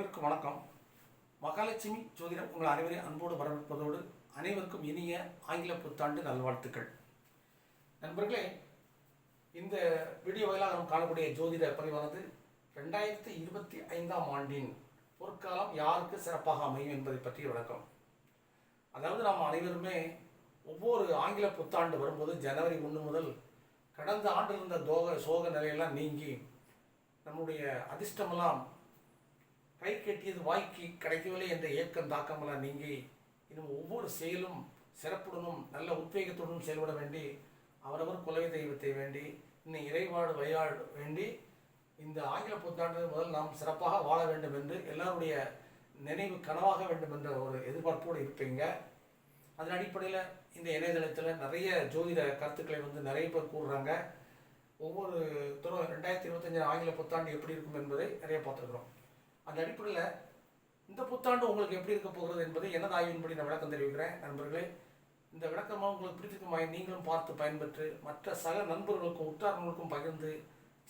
அனைவருக்கும் வணக்கம். மகாலட்சுமி ஜோதிடம் உங்கள் அனைவரை அன்போடு வரவேற்பதோடு அனைவருக்கும் இனிய ஆங்கில புத்தாண்டு நல்வாழ்த்துக்கள். நண்பர்களே இந்த வீடியோ வாயிலாக நாம் காணக்கூடிய ஜோதிட பதிவானது ரெண்டாயிரத்தி இருபத்தி ஐந்தாம் ஆண்டின் பொற்காலம் யாருக்கு சிறப்பாக அமையும் என்பதை பற்றிய விளக்கம். அதாவது நாம் அனைவருமே ஒவ்வொரு ஆங்கில புத்தாண்டு வரும்போது ஜனவரி ஒன்று முதல் கடந்த ஆண்டு இருந்த தோக சோக நிலையெல்லாம் நீங்கி நம்முடைய அதிர்ஷ்டமெல்லாம் கை கட்டியது வாய்க்கு கிடைக்கவில்லை என்ற ஏக்கம் தாக்கமெல்லாம் நீங்கி இன்னும் ஒவ்வொரு செயலும் சிறப்புடனும் நல்ல உத்வேகத்துடனும் செயல்பட வேண்டி அவரவர் குலவை தெய்வத்தை வேண்டி இன்னும் இறைவாடு வையாடு வேண்டி இந்த ஆங்கில புத்தாண்டு முதல் நாம் சிறப்பாக வாழ வேண்டும் என்று எல்லாருடைய நினைவு கனவாக வேண்டும் என்ற ஒரு எதிர்பார்ப்போடு இருப்பீங்க. அதன் அடிப்படையில் இந்த இணையதளத்தில் நிறைய ஜோதிட கருத்துக்களை வந்து நிறைய பேர் கூறுறாங்க. ஒவ்வொரு துறை ரெண்டாயிரத்தி இருபத்தஞ்சு ஆங்கில புத்தாண்டு எப்படி இருக்கும் என்பதை நிறைய பார்த்துருக்குறோம். அந்த அடிப்படையில் இந்த புத்தாண்டு உங்களுக்கு எப்படி இருக்க போகிறது என்பதை எனது ஆய்வின்படி நான் விளக்கம் தெரிவிக்கிறேன். நண்பர்களே இந்த விளக்கமாக உங்களுக்கு பிடித்திருக்குமாய் நீங்களும் பார்த்து பயன்பெற்று மற்ற சக நண்பர்களுக்கும் உற்றார்களுக்கும் பகிர்ந்து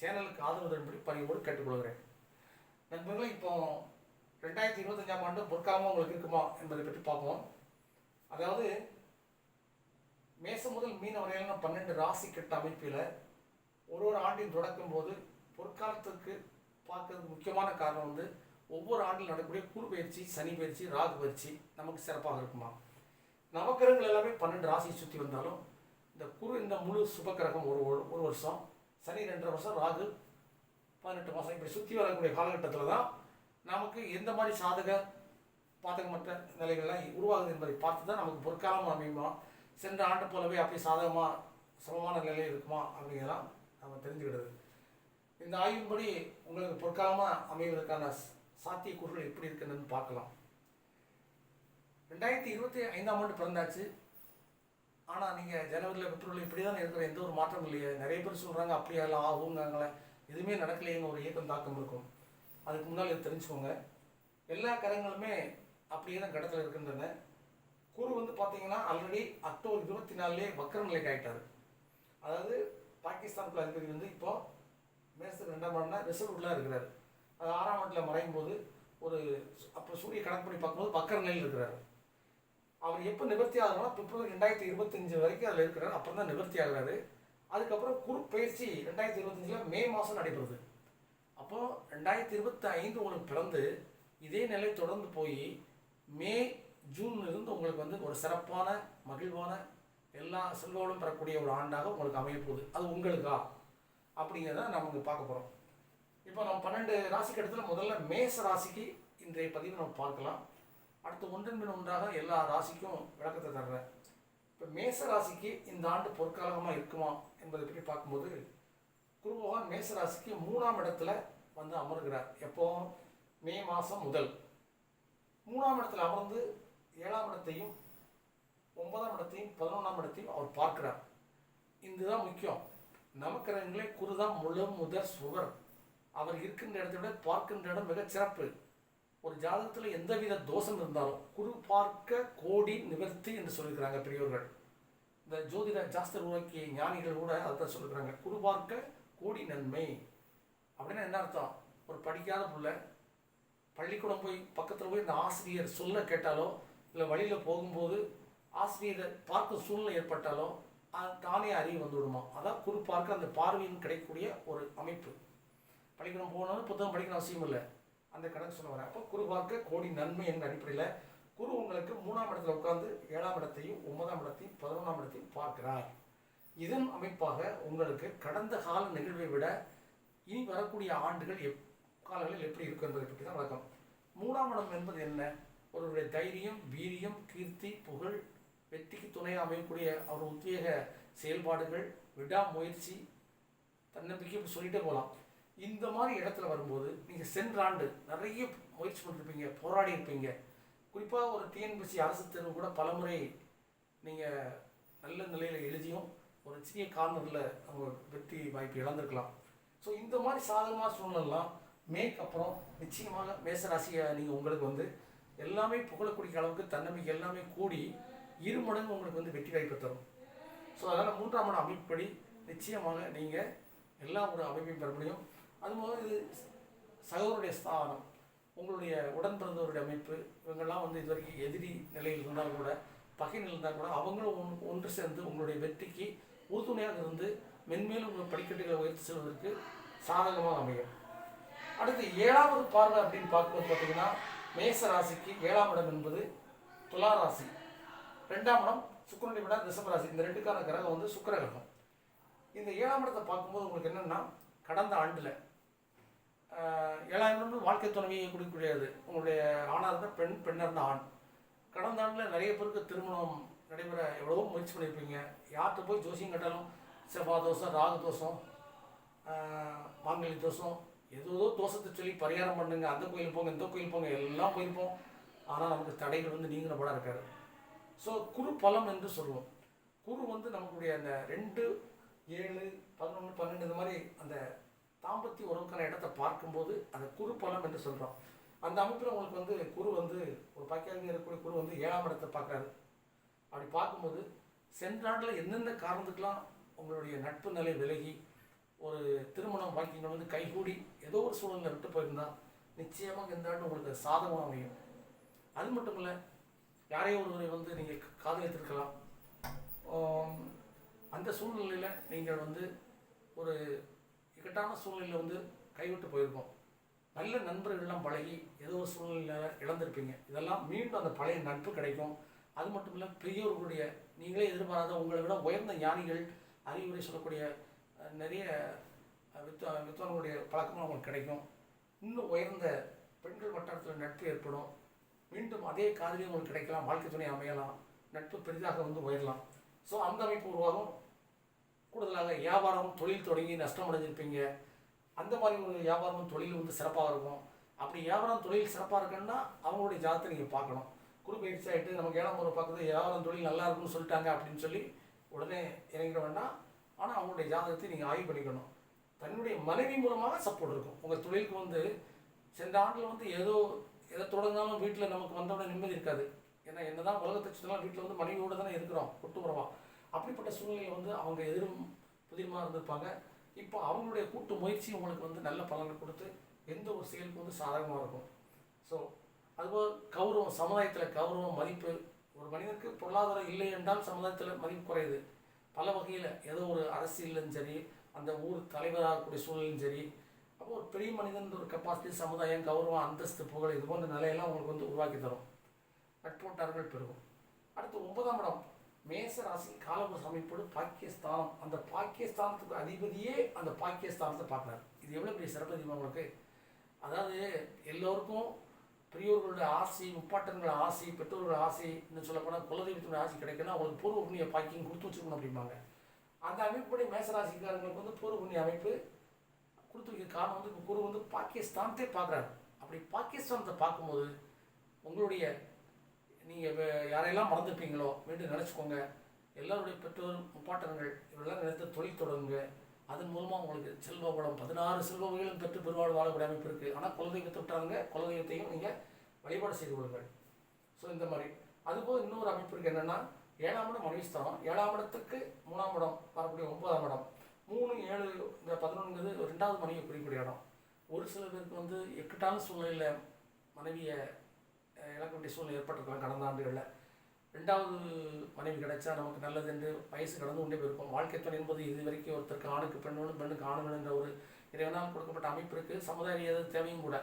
சேனலுக்கு ஆதரவு தரும்படி பணியோடு கேட்டுக்கொள்கிறேன். நண்பர்களே இப்போ ரெண்டாயிரத்தி இருபத்தஞ்சாம் ஆண்டு பொற்காலமாக உங்களுக்கு இருக்குமா என்பதை பற்றி பார்ப்போம். அதாவது மேசம் முதல் மீன வரையிலான பன்னெண்டு ராசி கட்ட அமைப்பில் ஒரு ஒரு ஆண்டின் தொடக்கும் போது பொற்காலத்துக்கு பார்க்கறதுக்கு முக்கியமான காரணம் வந்து ஒவ்வொரு ஆண்டில் நடக்கக்கூடிய குரு பயிற்சி சனி பயிற்சி ராகு பயிற்சி நமக்கு சிறப்பாக இருக்குமா? நவக்கிரகங்கள் எல்லாமே பன்னெண்டு ராசியை சுற்றி வந்தாலும் இந்த குரு இந்த முழு சுபக்கிரகம் ஒரு ஒரு ஒரு வருஷம் சனி ரெண்டரை வருஷம் ராகு பதினெட்டு மாதம் இப்படி சுற்றி வரக்கூடிய காலகட்டத்தில் தான் நமக்கு எந்த மாதிரி சாதக பாதகமற்ற நிலைகள்லாம் உருவாகுது என்பதை பார்த்து தான் நமக்கு பொற்காலம் அமையுமா? சென்ற ஆண்டு போலவே அப்படி சாதகமாக சமமான நிலையில் இருக்குமா அப்படிங்கிறதெல்லாம் நம்ம தெரிஞ்சுக்கிடுது இந்த ஆய்வின்படி உங்களுக்கு பொற்காலமாக அமைவதற்கான சாத்தியக்கூறுகள் எப்படி இருக்குன்னு பார்க்கலாம். ரெண்டாயிரத்தி இருபத்தி ஐந்தாம் ஆண்டு பிறந்தாச்சு. ஆனால் நீங்கள் ஜனவரியில் பெற்றோர்கள் இப்படி தான் இருக்கிற எந்த ஒரு மாற்றம் இல்லையே. நிறைய பேர் சொல்கிறாங்க அப்படியே எல்லாம் ஆகுங்காங்களே எதுவுமே நடக்கலையேங்க ஒரு இயக்கம் தாக்கம் இருக்கும். அதுக்கு முன்னால் இது தெரிஞ்சுக்கோங்க. எல்லா கரங்களுமே அப்படியே தான் கடத்தில் இருக்கின்றன. குரு வந்து பார்த்தீங்கன்னா ஆல்ரெடி அக்டோபர் இருபத்தி நாலுலேயே வக்கரநிலைக்கு ஆகிட்டார் அதாவது பாகிஸ்தானுக்குள்ள அதிபதி வந்து இப்போது மேசத்துக்கு ரெண்டாம் இடம்னா ரிசர்வ்ல இருக்கிறாரு. அது ஆறாம் இடத்துல மறையும் போது ஒரு அப்போ சூரிய கணக்கு பண்ணி பார்க்கும்போது வக்கர நிலையில் இருக்கிறாரு. அவர் எப்போ நிவர்த்தி ஆகுறாங்கன்னா பிப்ரவரி ரெண்டாயிரத்தி இருபத்தஞ்சு வரைக்கும் அதில் இருக்கிறார். அப்புறம் தான் நிவர்த்தி ஆகிறாரு. அதுக்கப்புறம் குரு பயிற்சி ரெண்டாயிரத்தி இருபத்தஞ்சில் மே மாதம் நடைபெறுது. அப்போது ரெண்டாயிரத்தி இருபத்தி ஐந்து உங்களுக்கு பிறந்து இதே நிலை தொடர்ந்து போய் மே ஜூன்ல இருந்து உங்களுக்கு வந்து ஒரு சிறப்பான மகிழ்வான எல்லா செல்வங்களும் பெறக்கூடிய ஒரு ஆண்டாக உங்களுக்கு அமையப்போகுது. அது உங்களுக்கா? அப்படிங்கிறத நம்ம இங்கே பார்க்க போகிறோம் இப்போ நம்ம பன்னெண்டு ராசிக்கு இடத்துல முதல்ல மேச ராசிக்கு இன்றைய பதிவு நம்ம பார்க்கலாம். அடுத்து ஒன்றின் பின் ஒன்றாக எல்லா ராசிக்கும் விளக்கத்தை தர்றேன். இப்போ மேச ராசிக்கு இந்த ஆண்டு பொற்காலகமாக இருக்குமா என்பதை பற்றி பார்க்கும்போது குரு பகவான் மேச ராசிக்கு மூணாம் இடத்துல வந்து அமர்கிறார். எப்போ? மே மாதம் முதல். மூணாம் இடத்துல அமர்ந்து ஏழாம் இடத்தையும் ஒன்பதாம் இடத்தையும் பதினொன்றாம் இடத்தையும் அவர் பார்க்கிறார். இதுதான் முக்கியம். நமக்கிரகங்களே குருதான் முழு முதற் சுவர். அவர் இருக்கின்ற இடத்தை விட பார்க்கின்ற இடம் மிகச் சிறப்பு. ஒரு ஜாதகத்தில் எந்தவித தோஷம் இருந்தாலும் குரு பார்க்க கோடி நிவர்த்தி என்று சொல்லியிருக்கிறாங்க பெரியோர்கள். இந்த ஜோதிட ஜாஸ்தர் உருவாக்கிய ஞானிகள் கூட அதான் சொல்லியிருக்கிறாங்க குரு பார்க்க கோடி நன்மை. அப்படின்னா என்ன அர்த்தம்? ஒரு படிக்காத புள்ள பள்ளிக்கூடம் போய் பக்கத்தில் போய் இந்த ஆசிரியர் சொல்ல கேட்டாலோ இல்லை வழியில் போகும்போது ஆசிரியரை பார்க்க சூழ்நிலை ஏற்பட்டாலோ தானே அறிவு வந்து விடுமா அதான் குரு பார்க்க அந்த பார்வையின் கிடைக்கக்கூடிய ஒரு அமைப்பு. படிக்கணும் போனாலும் புத்தகம் படிக்கணும் அவசியம் இல்லை. அந்த கணக்கு சொல்ல வரேன் அப்போ குரு பார்க்க கோடி நன்மை என்ற அடிப்படையில் குரு உங்களுக்கு மூணாம் இடத்துல உட்கார்ந்து ஏழாம் இடத்தையும் ஒன்பதாம் இடத்தையும் பதினொன்றாம் இடத்தையும் பார்க்கிறார். இதன் அமைப்பாக உங்களுக்கு கடந்த கால நிகழ்வை விட இனி வரக்கூடிய ஆண்டுகள் எப் காலங்களில் எப்படி இருக்கும் என்பதை பற்றி தான் வழக்கம் மூணாம் இடம் என்பது என்ன? ஒருவருடைய தைரியம் வீரியம் கீர்த்தி புகழ் வெற்றிக்கு துணையாக அமையக்கூடிய அவர் உத்வேக செயல்பாடுகள் விடாமுயற்சி தன்னம்பிக்கை இப்படி சொல்லிட்டே போகலாம் இந்த மாதிரி இடத்துல வரும்போது நீங்கள் சென்ற ஆண்டு நிறைய முயற்சி பண்ணிருப்பீங்க போராடி இருப்பீங்க. குறிப்பாக ஒரு டிஎன்பிசி அரசு தேர்வு கூட பலமுறை நீங்கள் நல்ல நிலையில் எழுதியும் ஒரு சிறிய காரணத்தில் அவங்க வெற்றி வாய்ப்பு இழந்திருக்கலாம். ஸோ இந்த மாதிரி சாதகமான சூழ்நிலாம் மேக் அப்புறம் நிச்சயமாக மேசராசியை நீங்கள் உங்களுக்கு வந்து எல்லாமே புகழக்கூடிய அளவுக்கு தன்னம்பிக்கை எல்லாமே கூடி இரு மடங்கு உங்களுக்கு வந்து வெற்றி வாய்ப்பு தரும். ஸோ அதனால் மூன்றாம் இடம் அமைப்படி நிச்சயமாக நீங்கள் எல்லா ஒரு அமைப்பையும் பெற முடியும். அதுபோக இது சகோதரருடைய ஸ்தானம் உங்களுடைய உடன் பிறந்தவருடைய அமைப்பு இவங்கெல்லாம் வந்து இது வரைக்கும் எதிரி நிலையில் இருந்தாலும் கூட பகை நிலையில் இருந்தால் கூட அவங்களும் ஒன்று ஒன்று சேர்ந்து உங்களுடைய வெற்றிக்கு உறுதுணையாக இருந்து மென்மேலும் உங்கள் படிக்கட்டுகளை உயர்த்தி செல்வதற்கு சாதகமாக அமையும். அடுத்து ஏழாவது பார்வை அப்படின்னு பார்க்கும்போது பார்த்தீங்கன்னா மேச ராசிக்கு ஏழாம் இடம் என்பது துலா ராசி. ரெண்டாம் இடம் சுக்கரனுடைய விட ரிஷப இந்த ரெண்டுக்கான கிரகம் வந்து சுக்கர கிரகம். இந்த ஏழாம் இடத்தை பார்க்கும்போது உங்களுக்கு என்னன்னா கடந்த ஆண்டில் ஏழாம் இடம் வாழ்க்கை துணைவியை கொடுக்கக்கூடியது. உங்களுடைய ஆணாக இருந்தால் பெண் பெண்ணாக இருந்தால் ஆண். கடந்த ஆண்டில் நிறைய பேருக்கு திருமணம் நடைபெற எவ்வளவோ முயற்சி பண்ணியிருப்பீங்க. யார்கிட்ட போய் ஜோசியம் கேட்டாலும் செவ்வாய் தோஷம் ராகு தோஷம் மாங்கலி தோஷம் ஏதோ தோஷத்தை சொல்லி பரிகாரம் பண்ணுங்க. அந்த கோயில் போங்க இந்த கோயில் போங்க எல்லாம் போயிருப்போம். ஆனால் நமக்கு தடைகள் வந்து நீங்கிற படம் இருக்காரு ஸோ குரு பலம் என்று சொல்லுவோம் குரு வந்து நம்மளுடைய அந்த ரெண்டு ஏழு பதினொன்று பன்னெண்டு இந்த மாதிரி அந்த தாம்பத்திய உறவுக்கான இடத்தை பார்க்கும்போது அந்த குரு பலம் என்று சொல்கிறோம் அந்த அமைப்பில் உங்களுக்கு வந்து குரு வந்து ஒரு பாக்கியாக இருக்கக்கூடிய குரு வந்து ஏழாம் இடத்தை பார்க்குறாரு. அப்படி பார்க்கும்போது சென்ற ஆண்டில் எந்தெந்த காரணத்துக்கெலாம் உங்களுடைய நட்பு நிலை விலகி ஒரு திருமணம் வாக்கியங்கள் வந்து கைகூடி ஏதோ ஒரு சூழ்நிலை விட்டு போயிருந்தால் நிச்சயமாக இந்த ஆண்டு உங்களுக்கு சாதகமாக அமையும். அது மட்டும் இல்லை யாரையோ ஒருவரை வந்து நீங்கள் காதலித்திருக்கலாம். அந்த சூழ்நிலையில் நீங்கள் வந்து ஒரு இக்கட்டான சூழ்நிலையில் வந்து கைவிட்டு போயிருக்கோம் நல்ல நண்பர்கள்லாம் பழகி ஏதோ ஒரு சூழ்நிலையில் இழந்திருப்பீங்க. இதெல்லாம் மீண்டும் அந்த பழைய நட்பு கிடைக்கும். அது மட்டும் இல்லை பெரியோர்களுடைய நீங்களே எதிர்பாராத உங்களை விட உயர்ந்த ஞானிகள் அறிவுரை சொல்லக்கூடிய நிறைய அஹ், வித்வா வித்வான்களுடைய பழக்கமும் அவங்களுக்கு கிடைக்கும். இன்னும் உயர்ந்த பெண்கள் வட்டாரத்தில் நட்பு ஏற்படும். மீண்டும் அதே காதலி உங்களுக்கு கிடைக்கலாம் வாழ்க்கை துணை அமையலாம் நட்பு பெரிதாக வந்து உயரலாம். ஸோ அந்த அமைப்பு உருவாகும். கூடுதலாக வியாபாரம் தொழில் தொடங்கி நஷ்டம் அடைஞ்சிருப்பீங்க. அந்த மாதிரி ஒரு வியாபாரமும் தொழில் வந்து சிறப்பாக இருக்கும். அப்படி வியாபாரம் தொழில் சிறப்பாக இருக்குன்னா அவங்களுடைய ஜாதத்தை நீங்கள் பார்க்கணும். குரு ஆகிட்டு நமக்கு ஏழாம் ஒரு பார்க்குறது வியாபாரம் தொழில் நல்லா இருக்கும்னு சொல்லிட்டாங்க அப்படின்னு சொல்லி உடனே இறங்கிட வேண்டாம். ஆனால் அவங்களுடைய ஜாதகத்தை நீங்கள் ஆய்வு பண்ணிக்கணும். தன்னுடைய மனைவி மூலமாக சப்போர்ட் இருக்கும். உங்கள் தொழிலுக்கு வந்து சென்ற ஆண்டில் வந்து ஏதோ எதை தொடர்ந்தாலும் வீட்டில் நமக்கு வந்தோட நிம்மதி இருக்காது. ஏன்னா என்னதான் உலகத்தை சுற்றினாலும் வீட்டில் வந்து மனைவியோடு தானே இருக்கிறோம். ஒட்டுப்புறவா அப்படிப்பட்ட சூழ்நிலையில் வந்து அவங்க எதிரும் புதிரமாக இருந்திருப்பாங்க. இப்போ அவங்களுடைய கூட்டு முயற்சி உங்களுக்கு வந்து நல்ல பலனை கொடுத்து எந்த ஒரு செயலுக்கு வந்து சாதகமாக இருக்கும். ஸோ அதுபோல் கௌரவம் சமுதாயத்தில் கௌரவம் மதிப்பு. ஒரு மனிதனுக்கு பொருளாதாரம் இல்லை என்றால் சமுதாயத்தில் மதிப்பு குறையுது. பல வகையில் ஏதோ ஒரு அரசியலும் சரி அந்த ஊர் தலைவராகக்கூடிய சூழலும் சரி அப்போ ஒரு பெரிய மனிதன் ஒரு கெப்பாசிட்டி சமுதாயம் கௌரவம் அந்தஸ்து புகழ் இது போன்ற நிலையெல்லாம் உங்களுக்கு வந்து உருவாக்கி தரும். நட்போட்டார்கள் பெருகும். அடுத்து ஒன்பதாம் இடம் மேச ராசி காலபுருஷ அமைப்போடு பாகிஸ்தான் அந்த பாகிஸ்தானத்துக்கு அதிபதியே அந்த பாகிஸ்தானத்தை பார்க்குறாரு. இது எவ்வளோ பெரிய சிறப்பு அதிகமாக உங்களுக்கு? அதாவது எல்லோருக்கும் பெரியோர்களுடைய ஆசை முப்பாட்டங்களோட ஆசை பெற்றோர்களோட ஆசை இன்னும் சொல்லப்போனால் குலதெய்வத்தினுடைய ஆசை கிடைக்கணும் அவங்களுக்கு பூர்வ புண்ணிய பாக்கியம் கொடுத்து வச்சுக்கணும் அப்படிம்பாங்க. அந்த அமைப்புப்படி மேசராசிக்காரங்களுக்கு வந்து பூர்வ புண்ணிய அமைப்பு கொடுத்துருக்க காரணம் வந்து இப்போ குரு வந்து பாகிஸ்தானத்தை பார்க்குறாரு. அப்படி பாகிஸ்தானத்தை பார்க்கும்போது உங்களுடைய நீங்கள் யாரையெல்லாம் மறந்துருப்பீங்களோ மீண்டும் நினச்சிக்கோங்க. எல்லாருடைய பெற்றோர் முப்பாட்டங்கள் இவரெல்லாம் நினைத்து தொழில் தொடங்குங்க. அதன் மூலமாக உங்களுக்கு செல்வ வளம் பதினாறு செல்வ வகைகளும் பெற்று பெருவாழ் வாழக்கூடிய அமைப்பு இருக்குது ஆனால் குலதெய்வத்தை விட்டாங்க குலதெய்வத்தையும் நீங்கள் வழிபாடு செய்து கொள்ளுங்கள். ஸோ இந்த மாதிரி. அதுபோல் இன்னொரு அமைப்பு இருக்குது என்னென்னா ஏழாம் இடம் மனைவிஸ்தானம். ஏழாம் இடத்துக்கு மூணாம் இடம் வரக்கூடிய ஒன்பதாம் இடம். மூணு ஏழு இந்த பதினொன்றுங்கிறது ரெண்டாவது மனைவி குறிக்கூடிய இடம். ஒரு சில பேருக்கு வந்து இக்கட்டான சூழ்நிலையில் மனைவியை இழக்க வேண்டிய சூழ்நிலை ஏற்பட்டிருக்கலாம் கடந்த ஆண்டுகளில். ரெண்டாவது மனைவி கிடைச்சா நமக்கு நல்லது என்று வயசு கடந்து கொண்டே போயிருக்கும் வாழ்க்கை துணை என்பது இது வரைக்கும் ஒருத்தருக்கு ஆணுக்கு பெண்ணோடு பெண்ணுக்கு ஆணுகள் என்ற ஒரு இறைவனால் கொடுக்கப்பட்ட அமைப்பு இருக்குது சமுதாய தேவையும் கூட.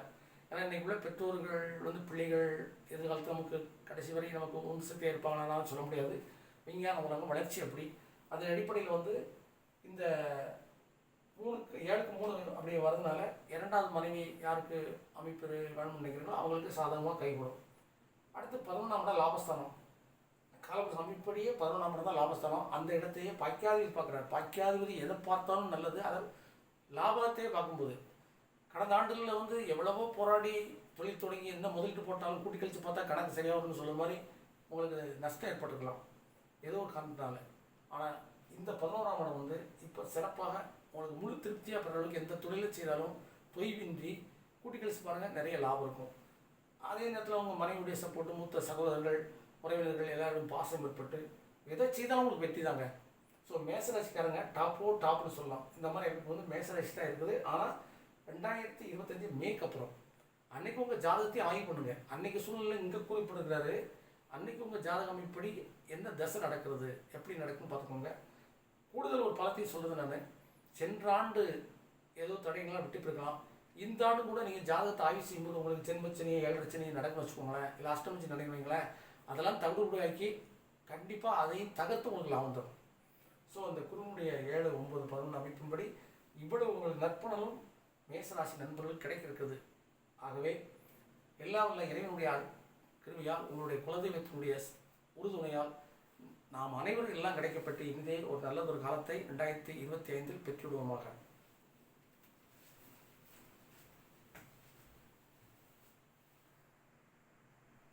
ஏன்னா இன்றைக்கு உள்ள பெற்றோர்கள் வந்து பிள்ளைகள் எதிர்காலத்தில் நமக்கு கடைசி வரை நமக்கு உன்சத்தே சக்தியாக இருப்பாங்களான்னு சொல்ல முடியாது. விஞ்ஞான உலகம் வளர்ச்சி அப்படி. அதன் அடிப்படையில் வந்து இந்த மூணுக்கு ஏழுக்கு மூணு அப்படி வரதுனால இரண்டாவது மனைவி யாருக்கு அமைப்பு வேணும்னு நினைக்கிறீங்களோ அவங்களுக்கு சாதகமாக கைகூடும் அடுத்து பதினொன்றாம் இடம் லாபஸ்தானம். காலபுருஷ அமைப்படியே பதினொன்றாம் இடம் தான் லாபஸ்தானம். அந்த இடத்தையே பாக்கியாதிபதி பார்க்குறாரு. பாக்கியாதிபதி எதை பார்த்தாலும் நல்லது. அதை லாபத்தையே பார்க்கும்போது கடந்த ஆண்டுகளில் வந்து எவ்வளவோ போராடி தொழில் தொடங்கி என்ன முதலீட்டு போட்டாலும் கூட்டி கழித்து பார்த்தா கணக்கு சரியாகும்னு சொல்கிற மாதிரி உங்களுக்கு நஷ்டம் ஏற்பட்டிருக்கலாம். ஏதோ ஒரு காரணத்தினால. ஆனால் இந்த பதினோராம் இடம் வந்து இப்போ சிறப்பாக உங்களுக்கு முழு திருப்தியாக பெற அளவுக்கு எந்த தொழிலை செய்தாலும் தொய்வின்றி கூட்டி கழிச்சு பாருங்கள் நிறைய லாபம் இருக்கும். அதே நேரத்தில் உங்கள் மனைவியுடைய சப்போர்ட்டு மூத்த சகோதரர்கள் உறவினர்கள் எல்லாரும் பாசம் ஏற்பட்டு எதை செய்தாலும் உங்களுக்கு வெற்றி தாங்க. ஸோ மேசராசிக்காரங்க டாப்போ டாப்னு சொல்லலாம். இந்த மாதிரி எனக்கு வந்து மேசராசி தான் இருக்குது. ஆனால் ரெண்டாயிரத்தி இருபத்தஞ்சி மேக்கு அப்புறம். அன்னைக்கு உங்கள் ஜாதகத்தையும் ஆய்வு பண்ணுங்க. அன்னைக்கு சூழ்நிலை இங்கே குறிப்பிடுகிறாரு. அன்னைக்கு உங்கள் ஜாதக அமைப்படி என்ன தசை நடக்கிறது எப்படி நடக்குன்னு பார்த்துக்கோங்க. கூடுதல் ஒரு பழத்தையும் சொல்கிறது நான். சென்ற ஆண்டு ஏதோ தடைகள்லாம் விட்டுப்பிருக்கலாம் இந்த ஆண்டு கூட நீங்கள் ஜாதகத்தை ஆய்வு செய்யும்போது உங்களுக்கு ஜென்மச்சனி ஏழரச்சனி நடக்க வச்சுக்கோங்களேன். இல்லை அஷ்டமச்சனி நடக்குங்களேன் அதெல்லாம் தவிடுபடியாக்கி கண்டிப்பாக அதையும் தகர்த்து உங்களுக்கு லாபம் தரும். ஸோ அந்த குருவனுடைய ஏழு ஒன்பது பதினொன்று அமைப்பின்படி இவ்வளவு உங்களுக்கு நற்பணலும் மேசராசி நண்பர்கள் கிடைக்க இருக்குது ஆகவே எல்லாம் உள்ள இறைவனுடைய கிருமியால் உங்களுடைய குலதெய்வத்தினுடைய உறுதுணையால் நாம் அனைவரும் எல்லாம் கிடைக்கப்பட்டு இந்திய ஒரு நல்லதொரு காலத்தை ரெண்டாயிரத்தி இருபத்தி ஐந்தில் பெற்றுவிடுவோமாக.